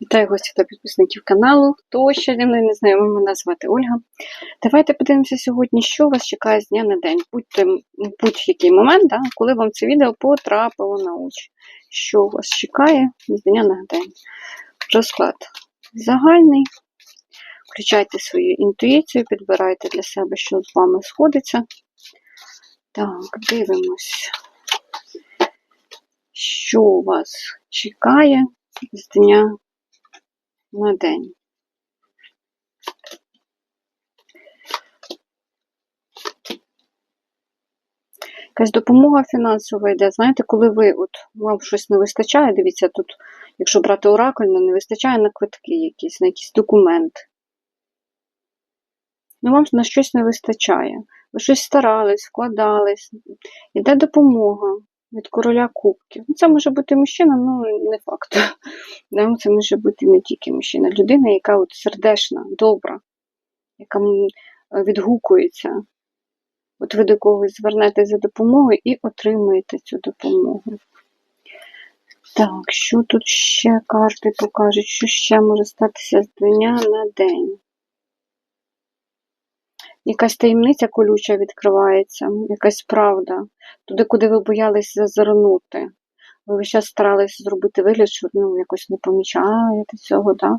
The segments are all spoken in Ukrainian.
Вітаю гостів та підписників каналу. Хто ще зі мною не знайомий, мене звати Ольга. Давайте подивимося сьогодні, що вас чекає з дня на день. Будь-який момент, да, коли вам це відео потрапило на очі. Що вас чекає з дня на день. Розклад загальний. Включайте свою інтуїцію, підбирайте для себе, що з вами сходиться. Так, дивимось, що вас чекає з дня на день. Якась допомога фінансова йде. Знаєте, коли ви от вам щось не вистачає, дивіться, тут, якщо брати оракульно, не вистачає на квитки якісь, на якийсь документ. Ну, вам на щось не вистачає. Ви щось старались, вкладались, іде допомога від короля кубків. Ну, Це може бути мужчина, ну не факт. Це може бути не тільки мужчина, людина, яка от сердешна, добра, яка відгукується. От ви до когось звернетеся за допомогою і отримаєте цю допомогу. Так, що тут ще карти покажуть, що ще може статися з дня на день? Якась таємниця колюча відкривається, якась правда, туди, куди ви боялись зазирнути. Ви зараз старались зробити вигляд, що ну, якось не помічаєте цього, да?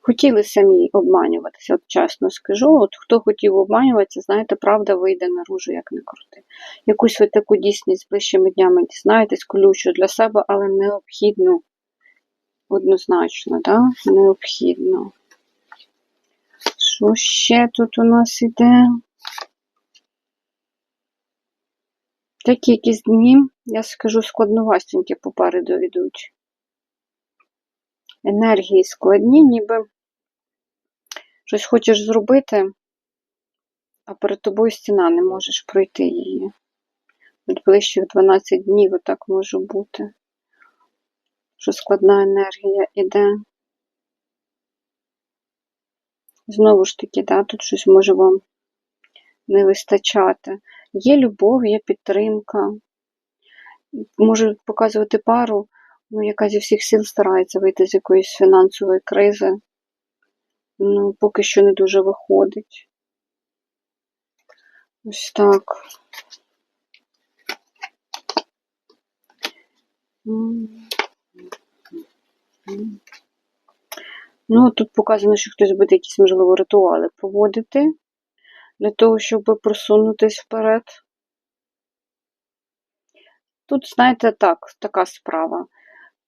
Хотіли самі обманюватися, от чесно скажу. От хто хотів обманюватися, знаєте, правда вийде наружу, як не крути. Якусь ви таку дійсність ближчими днями дізнаєтесь, колючу для себе, але необхідну, однозначно, да? необхідно. Що ще тут у нас іде? Такі якісь дні, я скажу, складновастенькі попереду йдуть. Енергії складні, ніби щось хочеш зробити, а перед тобою стіна, не можеш пройти її. От ближчих 12 днів отак може бути. Що складна енергія іде. Знову ж таки, да, тут щось може вам не вистачати. Є любов, є підтримка. Може показувати пару, ну, яка зі всіх сил старається вийти з якоїсь фінансової кризи. Ну, поки що не дуже виходить. Ось так. Ну, тут показано, що хтось буде якісь, можливо, ритуали проводити для того, щоб просунутися вперед. Тут, знаєте, так, така справа.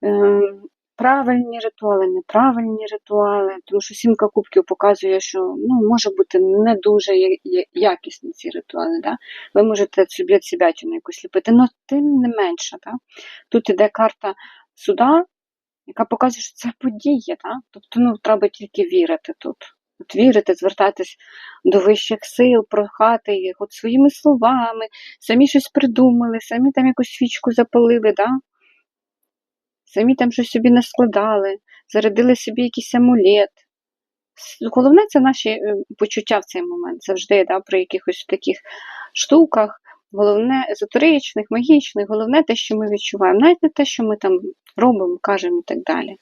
Ем, правильні ритуали, неправильні ритуали, тому що сімка кубків показує, що ну, може бути не дуже якісні ці ритуали. Да? Ви можете собі від себятину якусь ліпити, але тим не менше. Да? Тут іде карта суда, яка показує, що це подія. Да? Тобто ну, треба тільки вірити тут. От Вірити, звертатись до вищих сил, прохати їх от своїми словами, самі щось придумали, самі там якусь свічку запалили, да? самі там щось собі не складали, зарядили собі якийсь амулет. Головне це наші е, почуття в цей момент завжди, да, при якихось таких штуках. Головне езотеричних, магічних, головне те, що ми відчуваємо, навіть не те, що ми там робимо, кажемо і так далі.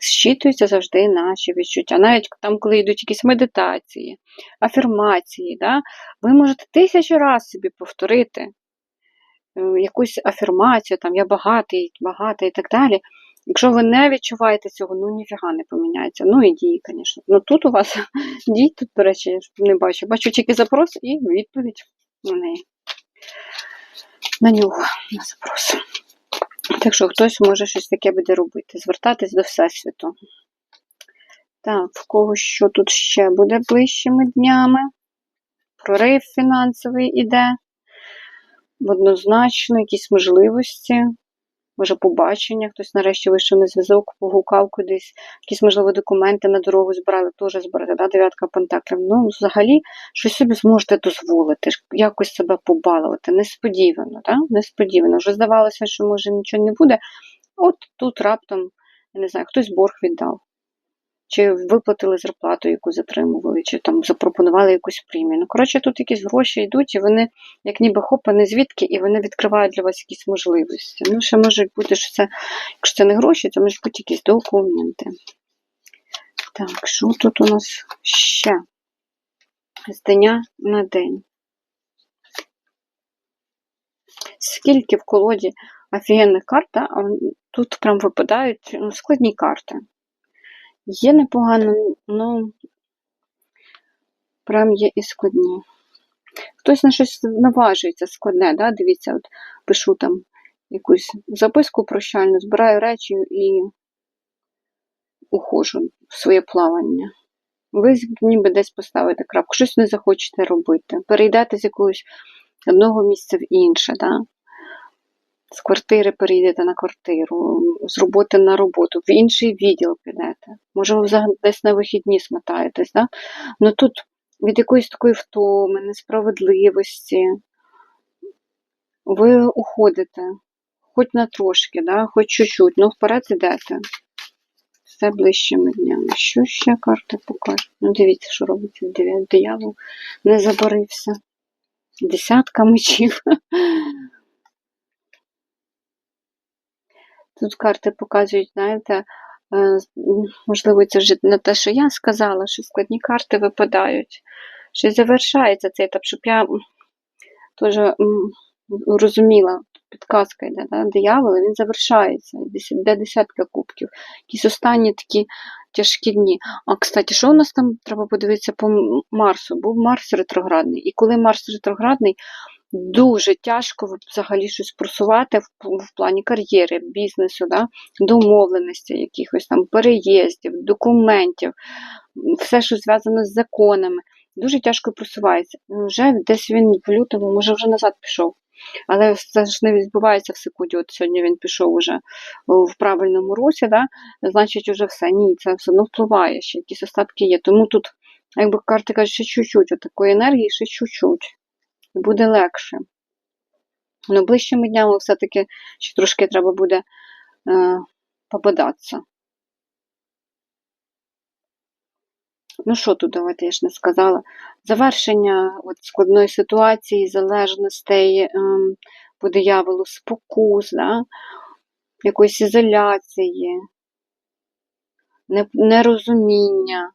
Зчитуються завжди наші відчуття. Навіть там, коли йдуть якісь медитації, афірмації, да, ви можете тисячу разів собі повторити е, якусь афірмацію, там я багатий, багатий і так далі. Якщо ви не відчуваєте цього, ну ніфіга не поміняється. Ну і дії, звісно. Ну тут у вас дій, тут, до речі, не бачу. Бачу тільки запрос і відповідь на неї. На нього, на запрос. Так що хтось може щось таке буде робити, звертатись до Всесвіту. Так, в кого що тут ще буде ближчими днями? Прорив фінансовий іде. Однозначно, якісь можливості, може побачення, хтось нарешті вийшов на зв'язок, погукав кудись, якісь, можливо, документи на дорогу збирали, теж збирати, да, дев'ятка пентаклів. Ну, взагалі, щось собі зможете дозволити, якось себе побалувати. Несподівано, да? несподівано. Вже здавалося, що може нічого не буде. От тут раптом, я не знаю, хтось борг віддав. Чи виплатили зарплату, яку затримували, чи там запропонували якусь премію. Ну, коротше, тут якісь гроші йдуть, і вони, як ніби хопа, не звідки, і вони відкривають для вас якісь можливості. Ну, ще можуть бути, що це, якщо це не гроші, це можуть бути якісь документи. Так, що тут у нас ще? З дня на день. Скільки в колоді офігенних карт, а тут прям випадають ну, складні карти. Є непогано, ну прям є і складні. Хтось на щось наважується складне, да? дивіться, от пишу там якусь записку прощальну, збираю речі і ухожу в своє плавання. Ви ніби десь поставите крапку, щось не захочете робити. Перейдете з якогось одного місця в інше. Да? З квартири перейдете на квартиру, з роботи на роботу, в інший відділ підете. Може, ви взагалі десь на вихідні смотаєтесь. Да? Ну тут від якоїсь такої втоми, несправедливості ви уходите, хоч на трошки, да? хоч чуть-чуть, ну вперед ідете. Все ближчими днями. Що ще карти покажуть? Ну, дивіться, що робиться диявол. Не заборився. Десятка мечів. Тут карти показують, знаєте, е, можливо, це вже не те, що я сказала, що складні карти випадають. Що завершається цей етап, щоб я теж розуміла, підказка йде, да? диявол, він завершається, де десятка кубків. Якісь останні такі тяжкі дні. А, кстати, що у нас там треба подивитися по Марсу? Був Марс ретроградний. І коли Марс ретроградний, дуже тяжко взагалі щось просувати в, в плані кар'єри, бізнесу, да? домовленості, якихось там переїздів, документів, все, що зв'язано з законами. Дуже тяжко просувається. Вже десь він в лютому, може, вже назад пішов. Але це ж не відбувається в секунді. От сьогодні він пішов уже в правильному русі, да? значить, вже все. Ні, це все одно впливає, ще якісь остатки є. Тому тут, якби карти кажуть, ще чуть-чуть, от такої енергії, ще чуть-чуть буде легше. Но ближчими днями все-таки ще трошки треба буде е, попадатися. Ну, що тут давайте я ж не сказала? Завершення от складної ситуації, залежностей е, по дияволу, спокус, да? якоїсь ізоляції, нерозуміння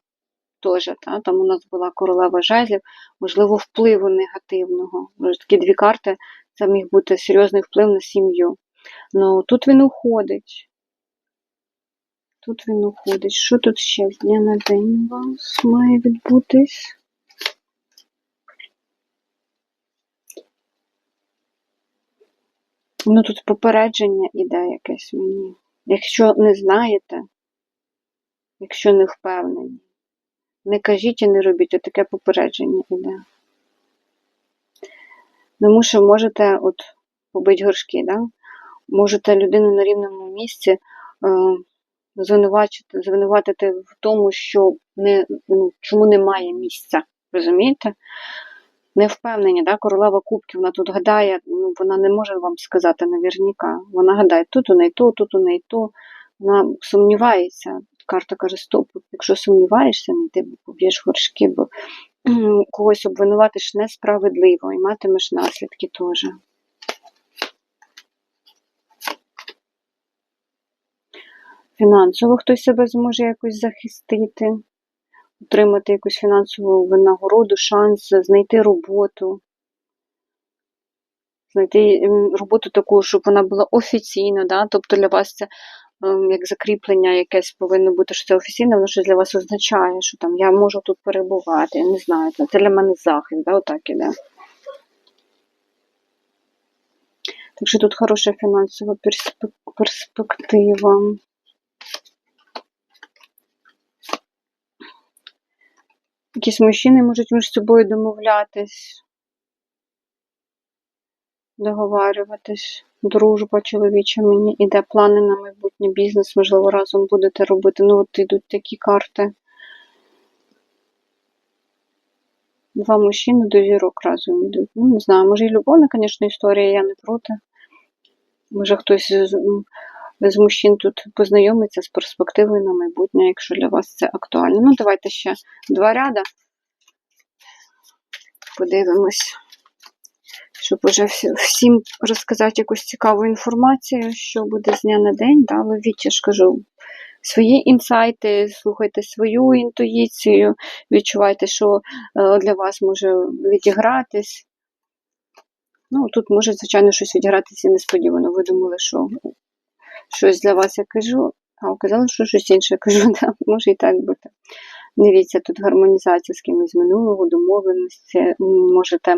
теж, та, там у нас була королева жезлів, можливо, впливу негативного. Такі дві карти це міг бути серйозний вплив на сім'ю. Ну, тут він уходить. Тут він уходить. Що тут ще з дня на день у вас має відбутись? Ну, тут попередження іде якесь мені. Якщо не знаєте, якщо не впевнені. Не кажіть і не робіть, отаке попередження іде. Тому що можете от побити горшки, да? можете людину на рівному місці е, звинуватити, звинуватити в тому, що не, ну, чому немає місця. Розумієте? Не впевнені, да? королева кубків, вона тут гадає, ну, вона не може вам сказати наверняка. Вона гадає, тут у неї то, тут у неї то. Вона сумнівається карта каже, стоп, якщо сумніваєшся, не ти поб'єш горшки, бо когось обвинуватиш несправедливо і матимеш наслідки теж. Фінансово хтось себе зможе якось захистити, отримати якусь фінансову винагороду, шанс, знайти роботу. Знайти роботу таку, щоб вона була офіційна, да? тобто для вас це як закріплення якесь повинно бути, що це офіційне, воно щось для вас означає, що там я можу тут перебувати, я не знаю, це для мене захист, да, отак іде. Так що тут хороша фінансова перспектива. Якісь мужчини можуть між собою домовлятись, договарюватись дружба чоловіча мені іде плани на майбутнє бізнес, можливо, разом будете робити. Ну, от йдуть такі карти. Два мужчини до зірок разом йдуть. Ну, не знаю, може і любовна, звісно, історія, я не проти. Може хтось з мужчин тут познайомиться з перспективою на майбутнє, якщо для вас це актуально. Ну, давайте ще два ряда. Подивимось, щоб всі- всім розказати якусь цікаву інформацію, що буде з дня на день. Да? Ловіть, я ж кажу, свої інсайти, слухайте свою інтуїцію, відчувайте, що е, для вас може відігратись. Ну, тут може, звичайно, щось відігратися несподівано. Ви думали, що щось для вас я кажу, а оказалося, що щось інше кажу. Да? Може і так бути. Дивіться, тут гармонізація з кимось минулого, домовленості. Можете,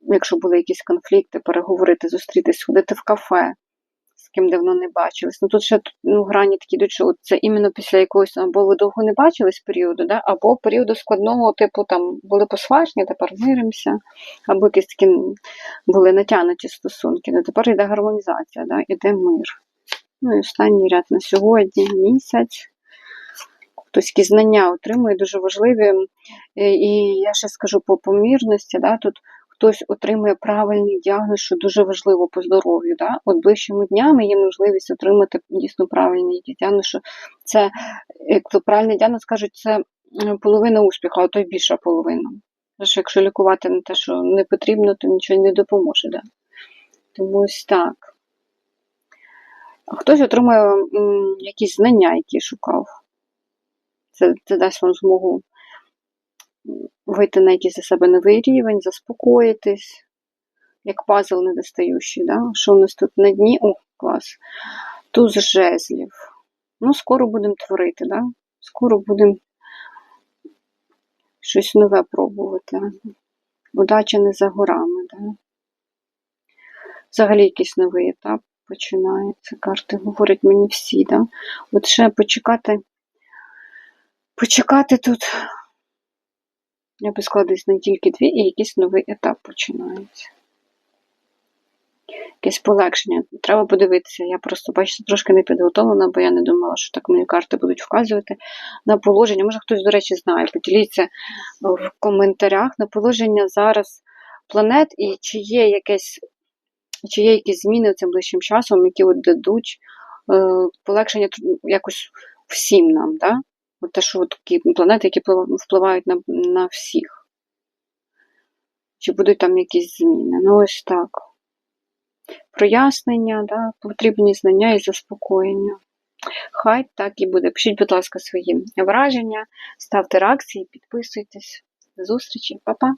якщо були якісь конфлікти, переговорити, зустрітись, сходити в кафе, з ким давно не бачились. Ну тут ще ну, грані такі йдуть, що це іменно після якогось або ви довго не бачились періоду, да? або періоду складного, типу там були посварні, тепер миримося, або якісь такі були натягнуті стосунки. Ну, тепер йде гармонізація, да? іде мир. Ну і останній ряд на сьогодні, місяць. Хтось якісь знання отримує, дуже важливі. Е, І я ще скажу по помірності, да, тут хтось отримує правильний діагноз, що дуже важливо по здоров'ю. Да? От ближчими днями є можливість отримати дійсно правильний діагноз, що це, як то правильний діагноз кажуть, це половина успіху, а то й більша половина. Що якщо лікувати на те, що не потрібно, то нічого не допоможе. Да? Тому ось так. А хтось отримує м, якісь знання, які шукав. Це, це дасть вам змогу вийти на якийсь для себе новий рівень, заспокоїтись, як пазл недостаючий. Да? Що у нас тут на дні? О, клас. Туз жезлів. Ну, скоро будемо творити, да? скоро будемо щось нове пробувати. Удача не за горами. Да? Взагалі якийсь новий етап починається. Карти говорять мені всі. Да? От ще почекати, почекати тут. Я би сказала, не тільки дві, і якийсь новий етап починається. Якесь полегшення. Треба подивитися. Я просто, бачите, трошки не підготовлена, бо я не думала, що так мені карти будуть вказувати на положення. Може, хтось, до речі, знає. Поділіться в коментарях на положення зараз планет і чи є якесь, чи є якісь зміни цим ближчим часом, які от дадуть е, полегшення якось всім нам. Да? От те, що такі планети, які впливають на, на всіх. Чи будуть там якісь зміни? Ну, ось так. Прояснення, да, потрібні знання і заспокоєння. Хай так і буде. Пишіть, будь ласка, свої враження, ставте реакції, підписуйтесь. До зустрічі, Па-па!